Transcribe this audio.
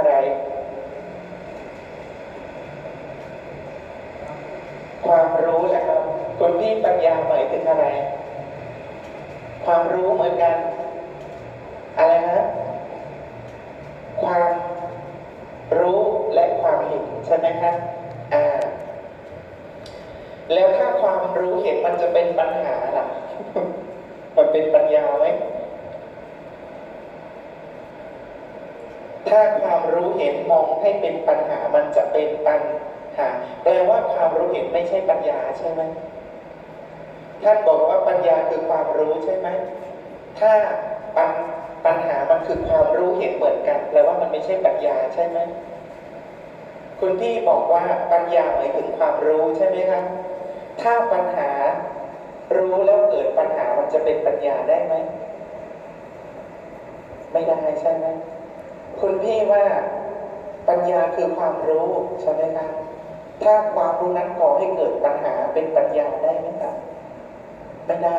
อะไร ความรู้แหละครับคุณพี่ปัญญาหมายถึงอะไร ความรู้เหมือนกัน อะไรนะความรู้และความเห็นใช่ไหมครับอ่าแล้วถ้าความรู้เห็นมันจะเป็นปัญหาล่ะ มันเป็นปัญญาไหม ถ้าความรู้เห็นมองให้เป็นปัญหามันจะเป็นปัญหาแปลว่าความรู้เห็นไม่ใช่ปัญญาใช่ไหมท่านบอกว่าปัญญาคือความรู้ใช่ไหมถ้าปัญปัญหามันคือความรู้เห็นเหมือนกันแปลว่ามันไม่ใช่ปัญญาใช่ไหมคุณพี่บอกว่าปัญญาหมายถึงความรู้ใช่ไหมครับถ้าปัญหารู้แล้วเกิดปัญหามันจะเป็นปัญญาได้ไหม ไม่ได้ใช่ไหม พี่ว่าปัญญาคือความรู้ใช่ไหมครับ ถ้าความรู้นั้นก่อให้เกิดปัญหาเป็นปัญญาได้ไหมครับไม่ได้